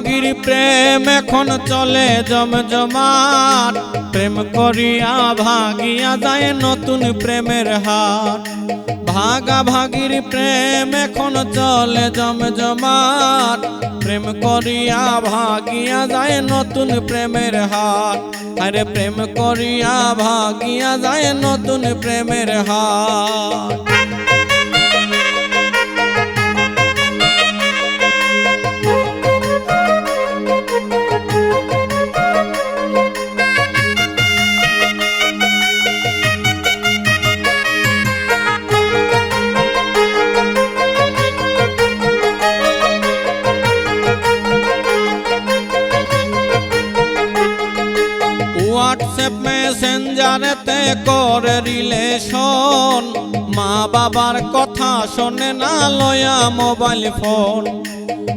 প্রেম এখন চলে জম জমজমাট। প্রেম করিয়া ভাগিয়া যায় নতুন প্রেমের হাট। ভাগা ভাগির প্রেম এখন চলে জম জমজমাট। প্রেম করিয়া ভাগিয়া যায় নতুন প্রেমের হাট। আরে প্রেম করিয়া ভাগিয়া যায় নতুন প্রেমের হাট। হোয়াটসঅ্যাপ মেসেঞ্জারেতে করে রিলেশন। মা বাবার কথা শোনে না লয়া মোবাইল ফোন।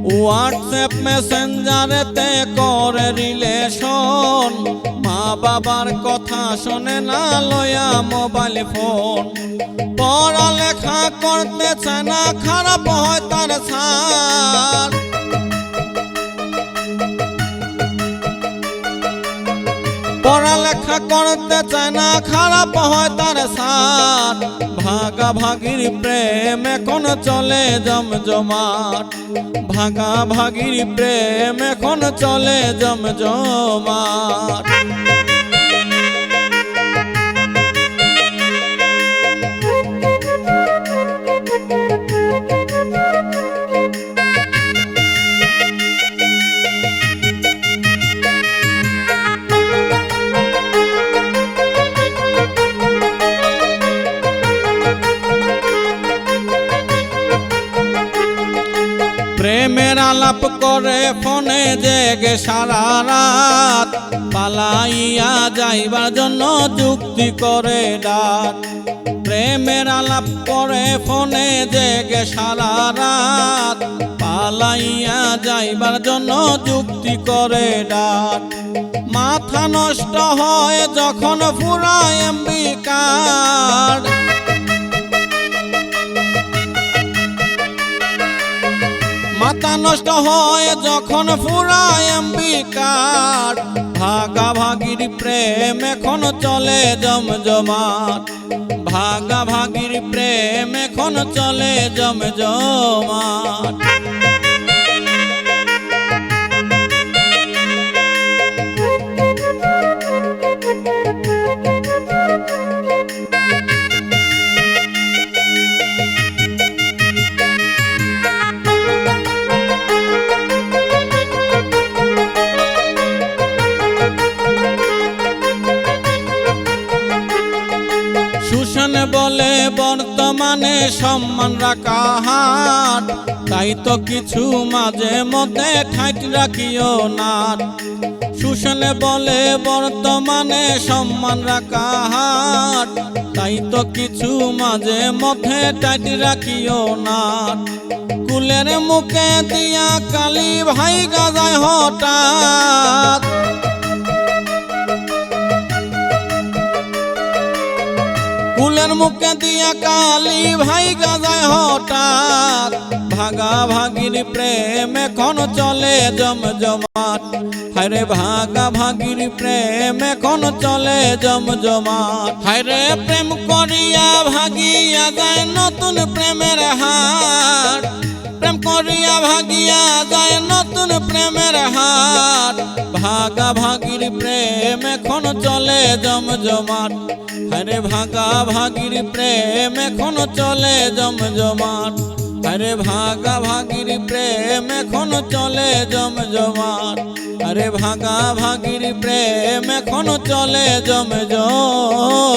হোয়াটসঅ্যাপ মেসেঞ্জারেতে করে রিলেশন। মা বাবার কথা শোনে না লয়া মোবাইল ফোন। পড়ালেখা করতে চায় না, খারাপ হয় তার সার পড়ালেখা করতে চায় না, খারাপ হয় তার সার। ভাগা ভাগির প্রেম এখন চলে জমজমাট। ভাগা ভাগির প্রেম এখন চলে জমজমাট। আলাপ করে, ফোনে জেগে সারা রাত। পালাইয়া যাইবার জন্য যুক্তি করে ডাক। প্রেমের আলাপ করে, ফোনে জেগে সারা রাত। পালাইয়া যাইবার জন্য যুক্তি করে ডাক। মাথা নষ্ট হয় যখন ফুরায় এমবি মাথা নষ্ট হয়, যখন ফুরায় অম্বিকার। কার্ড ভাগা ভাগির প্রেম এখন চলে জমজমাট। ভাগা ভাগির প্রেম এখন চলে জমজমাট। বলে, বর্তমানে সম্মান রাখা হাট। তাই তো কিছু মাঝে মধ্যে ঠাইট রাখিও না সুশান বলে, বর্তমানে সম্মান রাখা হাট। তাই তো কিছু মাঝে মধ্যে টাইট রাখিও না কুলের মুখে দিয়া কালী ভাই গাজায় হঠাৎ। মুখে দিয়া কালি ভাই গাজায় হঠাৎ। ভাগা ভাগির প্রেম এখন চলে জম জমজমাট। হায়রে ভাগা ভাগির প্রেম এখন চলে জমজমাট। হায়রে প্রেম করিয়া ভাগিয়া যায় নতুন প্রেমের হাট। প্রেম করিয়া ভাগিয়া যায় নতুন প্রেমের হাট। ভাগা ভাগির প্রেম এখন চলে জমজমাট। আরে ভাগা ভাগির প্রেম এখন চলে জমজমাট। আরে ভাগা ভাগির প্রেম এখন চলে জমজমাট। আরে ভাগা ভাগির প্রেম এখন চলে জমজমাট।